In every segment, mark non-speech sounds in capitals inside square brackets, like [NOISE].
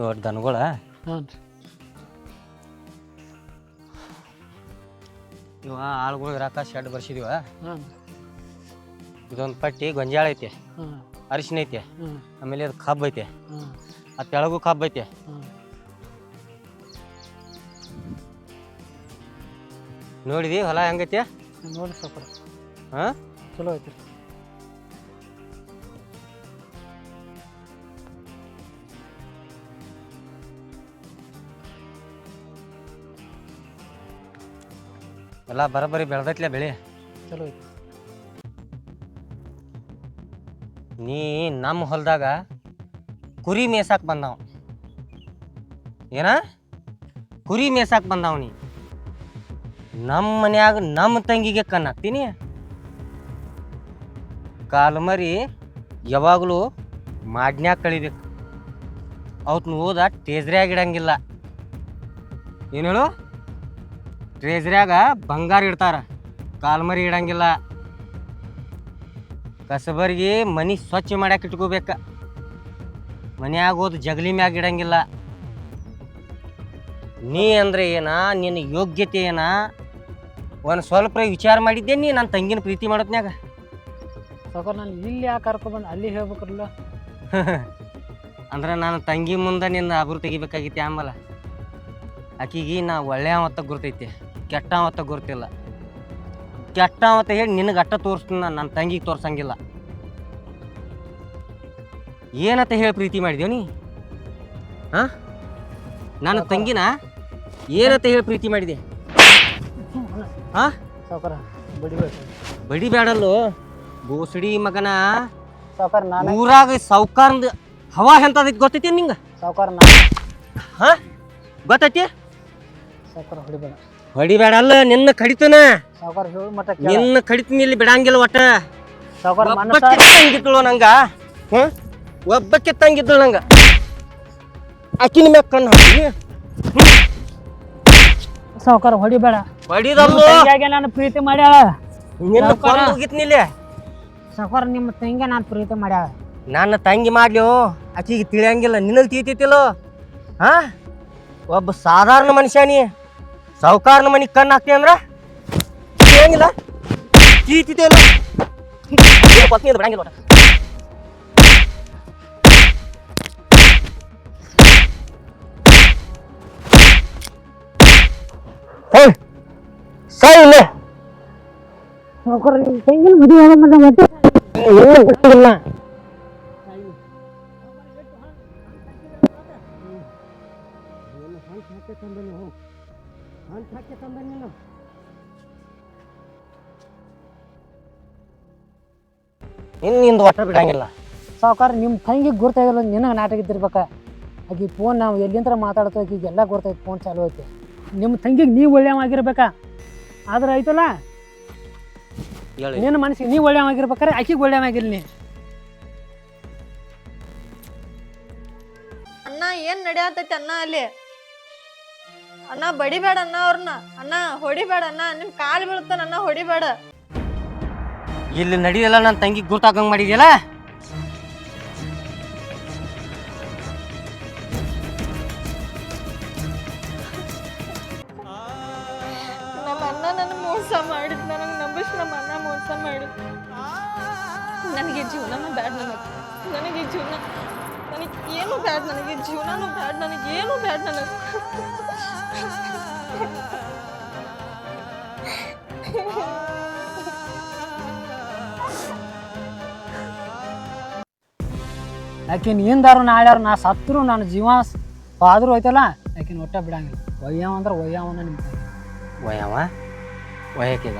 ದೊಡ್ಡ ದನಗಳ? ರೀ. ಇವ ಆಳುಗಳು ಇರಾಕ ಶೆಡ್ ಬರ್ಸಿದೀವ. ಇದೊಂದು ಪಟ್ಟಿ ಗೊಂಜಾಳ ಐತಿ ಅರಿಶಿನ ಐತೆ ಆಮೇಲೆ ಅದು ಕಬ್ಬು ಐತೆ ಆ ತೆಳಗು ಕಬ್ಬು ಐತೆ. ನೋಡಿದಿ ಹೊಲ ಹೆಂಗೈತಿ? ನೋಡಿ ಸ್ವಲ್ಪ ಹಾ? ಚಲೋ ಐತಿ ರೀ ಎಲ್ಲ ಬರೋಬ್ಬರಿ ಬೆಳ್ದೈತ್ಲೆ ಬೆಳೆ. ಚಲೋ ಐತಿ. ನೀ ನಮ್ಮ ಹೊಲ್ದಾಗ ಕುರಿ ಮೇಸಾಕ್ ಬಂದಾವ. ಏನ? ಕುರಿ ಮೇಸಾಕ್ ಬಂದಾವ ನೀ. ನಮ್ಮ ಮನ್ಯಾಗ ನಮ್ಮ ತಂಗಿಗೆ ಕಣ್ಣಾಕ್ತೀನಿ ಕಾಲ್ಮರಿ ಯಾವಾಗಲೂ ಮಾಡ್ನ್ಯಾಗ ಕಳಿಬೇಕು. ಅವತ್ನು ಓದ ಟೇಜ್ರಿಯಾಗಿಡಂಗಿಲ್ಲ ಏನು ಹೇಳು? ಟ್ರೇಜ್ರ್ಯಾಗ ಬಂಗಾರ ಇಡ್ತಾರ. ಕಾಲ್ಮರಿ ಇಡಂಗಿಲ್ಲ. ಕಸಬರಿಗೆ ಮನಿ ಸ್ವಚ್ಛ ಮಾಡ್ಯಾಕ ಇಟ್ಕೋಬೇಕ. ಮನ್ಯಾಗ ಹೋದ ಜಗಲಿ ಮ್ಯಾಗ ಇಡಂಗಿಲ್ಲ. ನೀ ಅಂದ್ರೆ ಏನ? ನಿನ್ನ ಯೋಗ್ಯತೆ ಏನ? ಒಂದು ಸ್ವಲ್ಪ ವಿಚಾರ ಮಾಡಿದ್ದೆ ನೀ ನನ್ನ ತಂಗಿನ ಪ್ರೀತಿ ಮಾಡೋದ್ನ್ಯಾಗ. ಸಾವ್ಕಾರ ನಾನು ಇಲ್ಲಿ ಯಾಕೆ ಕರ್ಕೊಬಂದು ಅಲ್ಲಿ ಹೇಳ್ಬೇಕಲ್ಲ [LAUGHS] ಅಂದ್ರೆ ನಾನು ತಂಗಿ ಮುಂದೆ ನಿನ್ನ ಅಬ್ರು ತೆಗಿಬೇಕಾಗಿತ್ತೆ ಆಮೇಲೆ ಆಕಿಗೆ ನಾ ಒಳ್ಳೆಯ ಮತ್ತ ಗುರ್ತೈತಿ. ಕೆಟ್ಟ ಗೊತ್ತಿಲ್ಲ. ಗುರ್ತಿಲ್ಲ ಕೆಟ್ಟ ಅಂತ ಹೇಳಿ ನಿನಗೆ ಅಟ್ಟ ತೋರಿಸ್ತೀನಿ ನಾನು ನನ್ನ ತಂಗಿಗೆ ತೋರ್ಸಂಗಿಲ್ಲ. ಏನಂತ ಹೇಳಿ ಪ್ರೀತಿ ಮಾಡಿದೇವ್ ನೀ? ಹಾ ನನ್ನ ತಂಗಿನ? ಏನಂತ ಹೇಳಿ ಪ್ರೀತಿ ಮಾಡಿದೆ? ಹಾ ಬಡಿ ಬೇಡಲ್ಲೋ ಬೋಸಡಿ ಮಗನ. ಊರಾಗ ಸಾವ್ಕಾರ್ದ ಹವಾ ಎಂತದೈತಿ ಗೊತ್ತೈತಿ ನಿಂಗೆ? ಸಾವುಕಾರ ಹಾಂ ಹಾ ಗೊತ್ತೈತಿ? ಸಾವುಕಾರ ಹೊಡಿಬೇಡ. ಹೊಡಿಬೇಡ ಅಲ್ಲ ನಿನ್ನ ಕಡಿತನ. ಸಾವ್ಕಾರ ಹೇಳು ಮಟ್ಟ ಕೇಳ. ನಿನ್ನ ಕಡಿತೀನಿ ಇಲ್ಲಿ ಬಿಡಂಗಿಲ್ಲ ಒಟ್ಟ. ಸಾವ್ಕಾರ ಮನಸ್ಸ ಒಬ್ಬಕ್ಕೆ ತಂಗಿದ್ದಳು ನಂಗ. ಹ್ಮ್? ಒಬ್ಬಕ್ಕೆ ತಂಗಿದ್ದಳು ನಂಗ. ಅಕ್ಕಿನ ಮ್ಯಾಗ ಕಣ್ಣು ಹಾಕಿ ಸಾವುಕಾರ ಹೊಡಿಬೇಡ. ಹೊಡಿದಲ್ಲ. ತಂಗಿಯಾಗೆ ನಾನು ಪ್ರೀತಿ ಮಾಡ್ಯಾಳ. ನಿನ್ನ ಸಾವ್ಕಾರ. ನಿಮ್ಮ ತಂಗಿ ನಾನು ಪ್ರೀತಿ ಮಾಡ್ಯಾಳ. ನನ್ನ ತಂಗಿ ಮಾಡ್ಲಿ ಆಕಿಗೆ ತಿಳಿಯಂಗಿಲ್ಲ. ನಿನ್ನಲ್ಲಿ ತೀತೈತಿಲ್ಲೋ ಹಾ? ಒಬ್ಬ ಸಾಧಾರಣ ಮನುಷ್ಯ ನೀ. ಸಾವುಕಾರನ ಮನಿಗೆ ಕಣ್ಣು ಹಾಕ್ತಿ ಅಂದ್ರ? ತಿಳಿಯಂಗಿಲ್ಲ ಇಲ್ಲ ಪತ್ನಿ ಬಿಡಂಗಿಲ್ಲ. ಹೇಯ್ ಸೈ ಇಲ್ಲೇ. ಮತ್ತೆ ತಂದೆ ನೀನು. ಇನ್ನು ನಿಂದು ಒಟ್ಟ ಬಿಡಂಗಿಲ್ಲ. ಸಾವ್ಕಾರ ನಿಮ್ಮ ತಂಗಿಗೆ ಗುರ್ತಾಗಿಲ್ಲ ನಿನಗೆ ನಾಟಕ ಇದ್ದಿರ್ಬೇಕ. ಆಕಿ ಫೋನ್ ನಾವು ಎಲ್ಲಿಂದ್ರ ಮಾತಾಡ್ತೋ ಈಗ ಎಲ್ಲ ಗೊತ್ತಾಯ್ತು ಫೋನ್ ಚಾಲು ಐತೆ. ನಿಮ್ಮ ತಂಗಿಗೆ ನೀವು ಒಳ್ಳೆಯವಾಗಿರ್ಬೇಕ ಆದ್ರೆ ಐತಲ್ಲ ಹೇಳಿ. ನಿನ್ನ ಮನಸ್ಸಿಗೆ ನೀವು ಒಳ್ಳೆಯವಾಗಿರ್ಬೇಕಾರೆ ಆಕಿಗೆ ಒಳ್ಳೆಯವಾಗಿರ್ಲಿ ಅಣ್ಣ ಏನ್ ನಡೆಯತೈತಿ ಅಣ್ಣ ಅಲ್ಲಿ? ಅಣ್ಣ ಬಡಿಬೇಡ ಅಣ್ಣ ಅವ್ರನ್ನ. ಅಣ್ಣ ಹೊಡಿಬೇಡ ಅಣ್ಣ. ನಿಮ್ ಕಾಲ್ ಬೀಳ್ತಾನ ಅಣ್ಣ ಹೊಡಿಬೇಡ. ಇಲ್ಲಿ ನಡೆಯಲ್ಲ ನನ್ನ ತಂಗಿ ಗುರ್ತಾಕಂಗ್ ಮಾಡಿದ್ಯಲ್ಲ? ನಮ್ಮ ಅಣ್ಣ ನನ್ನ ಮೋಸ ಮಾಡಿದ್ ನನಗೆ ನಂಬಿಸ್ ನಮ್ಮ ಅಣ್ಣ ಮೋಸ ಮಾಡಿದ್. ನನಗೆ ಜೀವನನೂ ಬ್ಯಾಡ್ ನನಗೆ ನನಗೆ ಜೀವನ ನನಗೆ ಏನು ಬ್ಯಾಡ್ ನನಗೆ ಜೀವನನೂ ಬ್ಯಾಡ್ ನನಗೆ ಏನು ಬ್ಯಾಡ್ ನನಗೆ ಆಕಿನ ಹಿಂದಾರು ನಾಳ್ಯಾರು ನಾ ಸತ್ರು ನನ್ನ ಜೀವ ಆದ್ರೂ ಹೋಯ್ತಲ್ಲ ಆಕಿನ ಒಟ್ಟ ಬಿಡಂಗಿಲ್ಲ. ಒಯ್ಯಾವ ಅಂದ್ರೆ ಒಯ್ಯವನ ನಿಮ್ಮ ಒಯ್ಯಾವ? ಒಯ್ಯಕೀಗ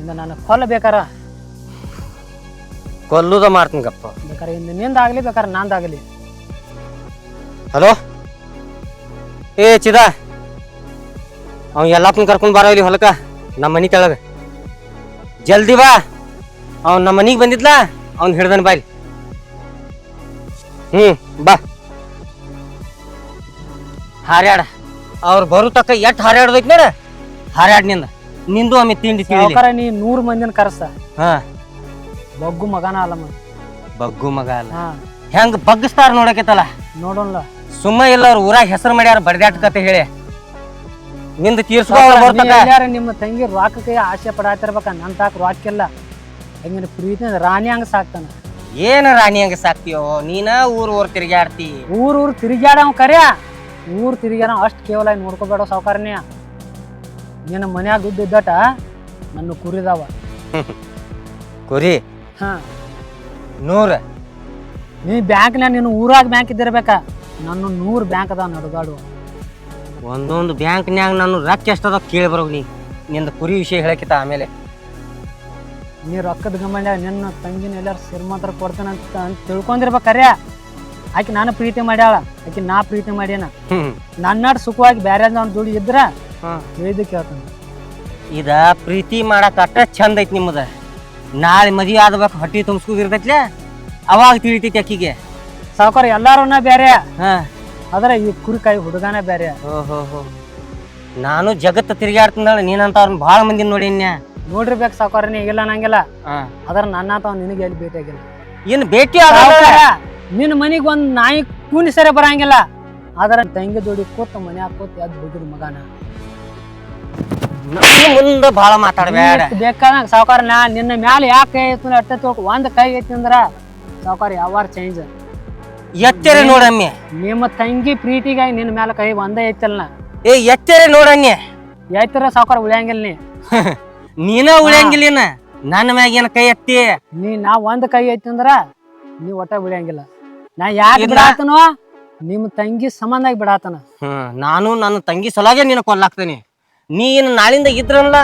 ಇಂದ ನಾನು ಕೊಲ್ಲ ಬೇಕಾರ? ಕೊಲ್ಲುದ ಮಾಡ್ತೀನಿ ಗಪ್ಪ. ಬೇಕಾರೆ ಇಂದ ನಿಂದಾಗಲಿ ಬೇಕಾರೆ ನಂದಾಗಲಿ. ಹಲೋ? ಏ ಚಿದ. ಅವ ಎಲ್ಲಪ್ಪನ ಕರ್ಕೊಂಡ್ ಬರೋ ಇಲ್ಲಿ ಹೊಲಕ್ಕ. ನಮ್ಮ ಮನಿ ಕೆಳಗ. ಜಲ್ದಿ ಬಾ. ಅವ್ನ್ ನಮ್ಮ ಮನಿಗ್ ಬಂದಿದ್ಲ ಅವ್ನ್ ಹಿಡ್ದನ್ ಬಾಯ್ ಹ್ಮ್ ಬಾ. ಹಾರ್ಯಾಡ. ಅವ್ರು ಬರು ತಕ್ಕ ಎಟ್ ಹಾರ್ಯಾಡ್ದೈತ್ ನೋಡ. ಹಾರ್ಯಾಡ್ನಿಂದ. ನಿಂದು ಆಮೇಲೆ ತಿಂಡಿ ತಿಂಡಿ. ಸಾವ್ಕಾರ ನೀ ನೂರು ಮಂದಿನ ಕರೆಸ. ಹಾ. ಬಗ್ಗು ಮಗನ ಅಲ್ಲ ಮಗ ಬಗ್ಗು ಮಗ ಅಲ್ಲ. ಹಾ. ಹೆಂಗ್ ಬಗ್ಗಿಸ್ತಾರ ನೋಡಕೈತಲ್ಲ. ನೋಡೋಣ ಸುಮ್ಮ ಇಲ್ಲ ಅವ್ರ ಊರಾಗ ಹೆಸರು ಮಾಡ್ಯಾರ ಬಡ್ದಾಟ ಕತೆ ಹೇಳಿ. ನಿಂದ ತೀರ್ಸ್ಕೊ ಬರ್ತಕ. ಯಾರ ನಿಮ್ಮ ತಂಗಿ ರೊಕ್ಕಕ್ಕೆ ಆಸೆ ಪಡಾತಿರ್ಬೇಕ ನನ್ ತಾಕ ರೊಕ್ಕಿಲ್ಲ ಹೆಂಗಿನ ಪ್ರೀತಿ ರಾಣಿ ಹಂಗ ಸಾಕ್ತಾನ. ಏನ ರಾಣಿ ಹಂಗ ಸಾಕ್ತಿಯೋ? ನೀನ ಊರ್ ಊರ್ ತಿರ್ಗ್ಯಾಡ್ತಿ. ಊರ್ ಊರ್ ತಿರುಗ್ಯಾಡವ ಕರೆಯ. ಊರ್ ತಿರುಗ್ಯಾಡ ಅಷ್ಟ್ ಕೇವಲ ಆಗಿ ನೋಡ್ಕೋಬೇಡ ಸಾವುಕಾರನೇ. ನಿನ್ನ ಮನ್ಯಾಗ ದುಡ್ಡು ಇದ್ದಟ ನನ್ನ ಕುರಿದಾವ [LAUGHS] ಕುರಿ? ಹಾ. ನೂರ. ನೀ ಬ್ಯಾಂಕ್ನ್ಯಾಗ ನೀನು ಊರಾಗ ಬ್ಯಾಂಕ್ ಇದ್ದಿರ್ಬೇಕ. ನನ್ನ ನೂರು ಬ್ಯಾಂಕ್ ಅದ ನಡುಗಾಡು ಒಂದೊಂದು ಬ್ಯಾಂಕ್ನ್ಯಾಗ ನಾನು ರೊಕ್ಕ ಎಷ್ಟದ ಕೇಳಿ ಬರೋ ನೀ. ನಿಂದ ಕುರಿ ವಿಷಯ ಹೇಳಕಿತ ಆಮೇಲೆ. ನೀ ರೊಕ್ಕದ ಗಮಂಡ ನಿನ್ನ ತಂಗಿನ ಎಲ್ಲಾರು ಶ್ರೀಮಂತರ ಕೊಡ್ತೇನೆ ಅಂತ ಅಂತ ಆಕೆ ನಾನು ಪ್ರೀತಿ ಮಾಡ್ಯಾಳ ಆಕೆ ನಾ ಪ್ರೀತಿ ಮಾಡ್ಯಾನ. ಹ್ಮ್. ನನ್ನಾಡ್ ಸುಖವಾಗಿ ಬ್ಯಾರೆ ಅವ್ನ ದುಡಿ ಇದ್ರ ಹೇಳಿದ ಹೇಳಿದ್ದು ಕೇಳ್ತಾನ. ಇದ ಪ್ರೀತಿ ಮಾಡಕ್ ಅಟ್ಟ ಚಂದ ಐತಿ ನಿಮ್ಮದ. ನಾಳೆ ಮದುವೆ ಆದ್ಬೇಕು ಹೊಟ್ಟಿ ತುಂಬಿಸ್ಕೋದಿರ್ತೈತ್ಲೆ ಅವಾಗ ತಿಳಿತೈತಿ ಅಕ್ಕಿಗೆ ಸಾವುಕಾರ ಎಲ್ಲಾರನ್ನ ಬೇರೆ ಹಾ. ಆದ್ರೆ ಈ ಕುರಿಕಾಯಿ ಹುಡುಗನ ಬೇರೆ ಓಹೋ ಹೋ ನಾನು ಜಗತ್ತ ತಿರುಗಾಡ್ತಿದ್ದಾಳೆ ನೀನಂತ ಅವ್ರನ್ನ ಭಾಳ ಮಂದಿ ನೋಡಿನ್ಯ ನೋಡಿರ್ಬೇಕು ಸಾವುಕಾರ ನೀ ಇಲ್ಲ ನಂಗಿಲ್ಲ ಹಾ. ಅದ್ರ ನನ್ನ ನಿನಗೆ ಎಲ್ಲಿ ಭೇಟಿ ಆಗಿಲ್ಲ. ಇನ್ನು ಭೇಟಿ ಆಗಲ್ಲ. ಸಾವ್ಕಾರ, ನಿನ್ನ ಮನಿಗ್ ಒಂದ್ ನಾಯಿ ಕೂನಿ ಸರಿ ಬರಂಗಿಲ್ಲ. ಆದ್ರ ತಂಗಿ ಜೋಡಿ ಕೂತ್ ಮನೆ ಹಾಕೋತ್ ಎದ್ ಹೋಗಿದ್ ಮಗನ. ಮುಂದ ಭಾಳ ಮಾತಾಡಬೇಡ. ಬೇಕಾದಂಗ ಸಾವುಕಾರ ನಾ ನಿನ್ನ ಮ್ಯಾಲ ಯಾಕೆ ಕೈ ಐತಿ ಅಟ್ಟ ತಿಳ್ಕೊ ಒಂದ್ ಕೈ ಐತಿ ಅಂದ್ರ ಸಾವುಕಾರ ಯಾವ ಚೇಂಜ್ ಎತ್ತರೆ ನೋಡಮ್ಮಿ. ನಿಮ್ಮ ತಂಗಿ ಪ್ರೀತಿಗಾಗಿ ನಿನ್ನ ಮೇಲೆ ಕೈ ಒಂದೇ ಐತಲ್ಲ ಏ ಎತ್ತರೆ ನೋಡಣ್ಣೆ ಎತ್ತರ ಸಾವುಕಾರ ಉಳಿಯಂಗಿಲ್ಲ ನೀ. [LAUGHS] ನೀನ ಉಳಿಯಂಗಿಲ್ಲ ನನ್ನ ಮ್ಯಾಗ ಏನ್ ಕೈ ಎತ್ತಿ? ನೀ ನಾ ಒಂದ್ ಕೈ ಐತಿ ಅಂದ್ರ ನೀ ಒಟ್ಟ ಉಳಿಯಂಗಿಲ್ಲ. ನಾ ಯಾಕೆ ಬಿಡಾತನ? ನಿಮ್ಮ ತಂಗಿ ಸಂಬಂಧ ಬಿಡಾತನ. ಹ್ಮ್ ನಾನು ನನ್ನ ತಂಗಿ ಸಲಾಗೆ ನಿನ್ನ ಕೊಲ್ಲಾಕ್ತೇನೆ ನೀನು ನಾಳಿಂದ ಇದ್ರಲ್ಲ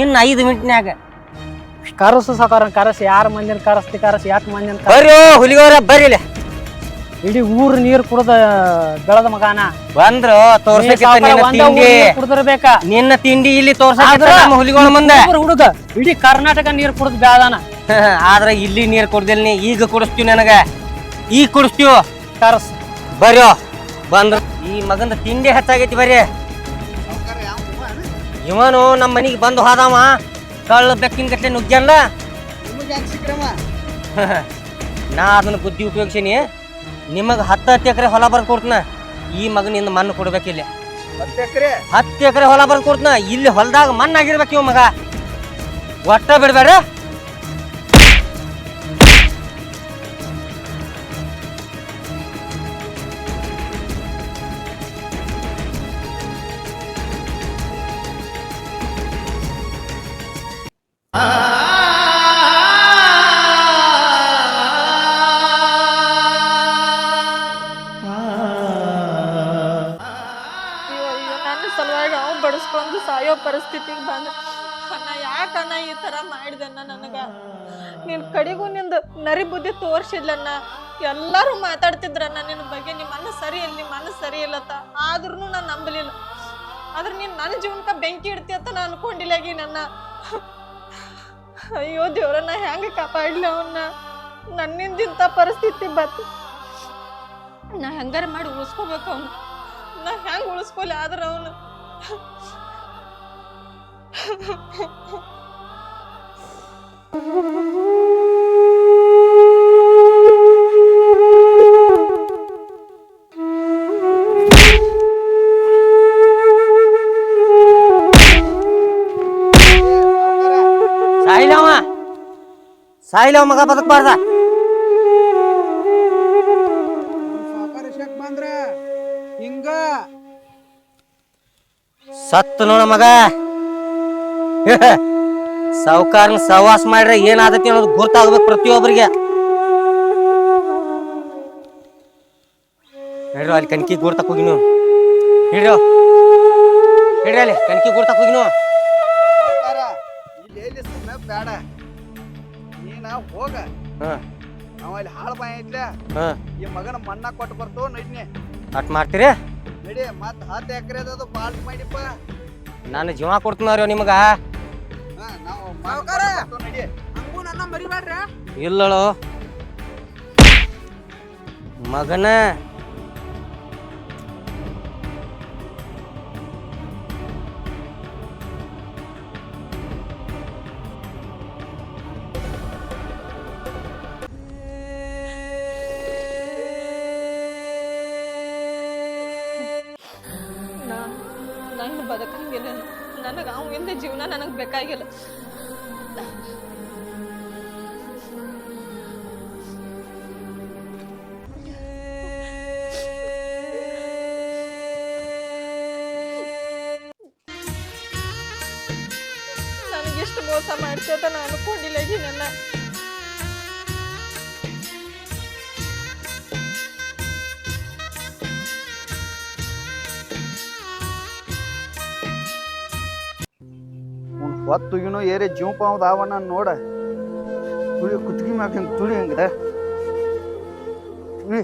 ಇನ್ನು ಐದು ಮಿನಿಟ್ನ್ಯಾಗ ಕರಸು ಸಾಕಾರ ಕರಸ್. ಯಾರ ಮಂದಿನ ಕರಸ್ತಿ ಕರಸ್. ಯಾಕೆ ಮಂದಿನ ಬರ್ರಿ ಹುಲಿಗವ್ರ ಬರ್ರಿಲೆ ಇಡೀ ಊರ್ ನೀರ್ ಕುಡ್ದ ಬೆಳದ ಮಗಾನ. ಬಂದ್ರು ತೋರ್ಸಕ್ಕೆ ನಿನ್ನ ತಿಂಡಿ. ಕುಡ್ದಿರ್ಬೇಕ. ನಿನ್ನ ತಿಂಡಿ ಇಲ್ಲಿ ಹುಲಿಗಳ ಮುಂದೆ. ಹುಡುಗ ಇಡೀ ಕರ್ನಾಟಕ ನೀರ್ ಕುಡ್ದ್ ಬೆಳದಾನ. [LAUGHS] ಆದ್ರ ಇಲ್ಲಿ ನೀರ್ ಕುಡ್ದಿಲ್ ನೀ ಈಗ ಕುಡಿಸ್ತೀವಿ ನನಗ. ಈಗ ಕುಡಿಸ್ತೀವ್. ತರ್ಸ್. ಬರ್ಯೋ ಬಂದ್ರು. ಈ ಮಗಂದ ತಿಂಡಿ ಹೆಚ್ಚಾಗೈತಿ ಬರ್ರಿ ಇವನು ನಮ್ಮ ಮನಿಗೆ ಬಂದು ಹೋದವ. ಕಳ್ಳ ಬೆಕ್ಕಿನ ಕಟ್ಟೆ ನುಗ್ಗಲ್ಲ ನಾ ಅದನ್ನ ಬುದ್ಧಿ ಉಪಯೋಗಿಸೀನಿ. ನಿಮಗೆ ಹತ್ತು ಹತ್ತು ಎಕರೆ ಹೊಲ ಬರ್ದು ಕೊಡ್ತನ? ಈ ಮಗನಿಂದ ಮಣ್ಣು ಕೊಡ್ಬೇಕಿಲ್ಲ ಹತ್ತು ಎಕರೆ? ಹೊಲ ಬರ್ದು ಕೊಡ್ತನ? ಇಲ್ಲಿ ಹೊಲದಾಗ ಮಣ್ಣಾಗಿರ್ಬೇಕು ಇವ್ ಇವ ಮಗ. ಒಟ್ಟ ಬಿಡ್ಬೇಡ ಈ ತರ ಮಾಡಿದನ್ನ ನನಗ. ನಿನ್ ಕಡೆಗೂ ನಿಂದು ನರಿ ಬುದ್ಧಿ ತೋರ್ಸಿದ್ಲನ್ನ. ಎಲ್ಲರೂ ಮಾತಾಡ್ತಿದ್ರನ್ನ ನಿನ್ನ ಬಗ್ಗೆ. ನಿಮ್ಮ ಅನ್ನ ಸರಿ ಇಲ್ಲ ನಿಮ್ಮ ಅನ್ನ ಸರಿ ಇಲ್ಲತ್ತ ಆದ್ರೂ ನಾನು ನಂಬಲಿಲ್ಲ. ಆದ್ರೆ ನೀನು ನನ್ನ ಜೀವನಕ್ಕೆ ಬೆಂಕಿ ಇಡ್ತಿ ಅಂತ ನಾನು ಅನ್ಕೊಂಡಿಲ್ಲಾಗಿ ನನ್ನ ಅಯ್ಯೋ ದೇವ್ರನ್ನ ಹೆಂಗೆ ಕಾಪಾಡ್ಲಿ ಅವನ್ನ ನನ್ನಿಂದ ಇಂಥ ಪರಿಸ್ಥಿತಿ ಬತ್ತು ನಾ ಹೆಂಗಾರ ಮಾಡಿ ಉಳಿಸ್ಕೋಬೇಕು ಅವನು. ನಾ ಹೆಂಗ್ ಉಳಿಸ್ಕೊಲಿ ಆದ್ರ ಅವನು? ಸಾಯಿಲವ ಸಾಯಿಲವ ಮಗ ಬದುಕಬಾರ್ದ ಬಂದ್ರ ಹಿಂಗ ಸತ್ತು ನೋಡ ಮಗ. [LAUGHS] ಸಾವುಕಾರನ ಸಹವಾಸ ಮಾಡ್ರೆ ಏನಾದತಿ ಅನ್ನೋದು ಗುರ್ತಾಗ್ಬೇಕು ಪ್ರತಿಯೊಬ್ಬರಿಗೆ. ಹೇಳ್ರಿ ಅಲ್ಲಿ ಕಣ್ಕಿ ಗುರ್ತಕ್ಕೆ ಹೋಗಿ ನೀವು ಹಿಡ್ರಿ ಹಿಡ್ರಿ ಅಲ್ಲಿ ಕಣ್ಕಿ ಗುರ್ತಕ್ಕೆ ಹೋಗಿ ನೀವು ಇಲ್ಲಿ ಸುಮ್ಮನೆ ಬೇಡ ನೀನ ಹೋಗ. ಹಾ. ಅವ ಇಲ್ಲಿ ಹಾಳು ಬಾಯಿ ಐತ್ಲ. ಹಾ. ಈ ಮಗನ ಮಣ್ಣ ಕೊಟ್ಟು ಬರ್ತೋ ನಡಿನಿ ಅಟ್ ಮಾಡ್ತೀರಿ? ನಡಿ ಮತ್ ಹತ್ತು ಎಕರೆ ಅದು ಬಾಲ್ಟ್ ಮಾಡಿಪ್ಪ. ನಾನು ಜೀವ ಕೊಡ್ತೀನವ್ರಿ ನಿಮಗ. ಇಲ್ಲಳು. ಮಗನ. ನನ್ನ ಬದುಕಂಗಿಲ್ಲ ನನಗೆ ಅವನಿಂದ ಜೀವನ ನನಗೆ ಬೇಕಾಗಿಲ್ಲ. ಮೋಸ ಮಾಡ್ತೇತ ನಾನು ಅನ್ಕೊಂಡಿಲ್ಲ ಈಗ ನನ್ನ ಹೊತ್ತು ಏನೋ ಏರಿ ಜೀವ ಆವಣ್ಣ ನೋಡ. ತುಳಿ ಕುತ್ತಿಗೆ ಮ್ಯಾಗ ತುಳಿ ಹಂಗ್ರೆ ತುಳಿ.